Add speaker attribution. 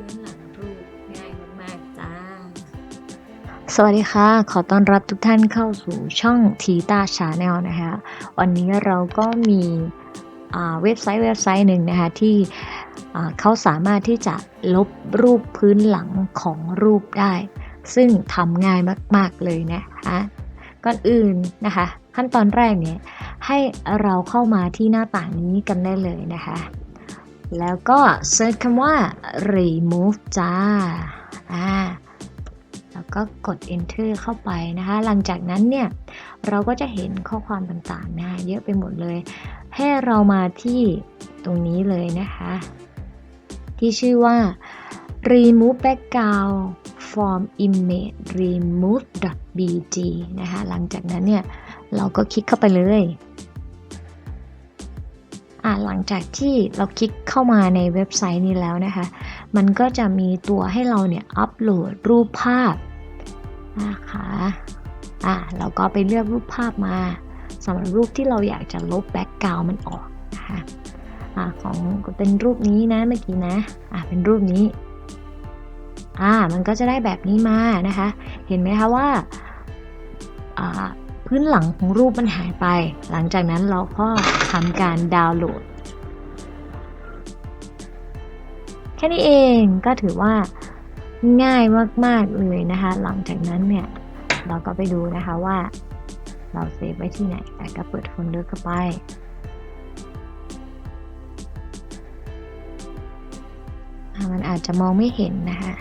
Speaker 1: พื้นหลังรูปง่ายมากๆจ้า สวัสดีค่ะ ขอต้อนรับทุกท่านเข้าสู่ช่องทีตาชาแนลนะคะ วันนี้เราก็มีเว็บไซต์เว็บไซต์หนึ่งนะคะที่เขาสามารถที่จะลบรูปพื้นหลังของรูปได้ ซึ่งทำง่ายมาก ๆ เลยนะคะก่อนอื่นนะคะ ขั้นตอนแรกเนี่ยให้เราเข้ามาที่หน้าต่างนี้กันได้เลยนะคะ แล้วก็เซิร์ชคำว่า remove จ้าอ่าแล้วก็กด enter เข้าไปนะคะ หลังจากนั้นเนี่ย เราก็จะเห็นข้อความต่างๆนะเยอะไปหมดเลย ให้เรามาที่ตรงนี้เลยนะคะ ที่ชื่อว่า remove background from image remove bg นะคะ หลังจากนั้นเนี่ย เราก็คลิกเข้าไปเลย หลังจากที่เราคลิกเข้ามาในเว็บไซต์นี้แล้วนะคะ มันก็จะมีตัวให้เราเนี่ยอัปโหลดรูปภาพนะคะอ่าเราก็ไปเลือกรูปภาพมาสำหรับรูปที่เราอยากจะลบแบ็กกราวมันออกนะคะอ่าของเป็นรูปนี้นะเมื่อกี้นะอ่าเป็นรูปนี้อ่ามันก็จะได้แบบนี้มานะคะ เห็นไหมคะว่าอ่า พื้นหลังของรูปมันหายไป หลังจากนั้นเราก็ทำการดาวน์โหลด แค่นี้เองก็ถือว่าง่ายมาก ๆ เลยนะคะ หลังจากนั้นเนี่ย เราก็ไปดูนะคะว่า เราเซฟไว้ที่ไหนแล้วก็เปิดโฟลเดอร์เข้าไป มันอาจจะมองไม่เห็นนะคะ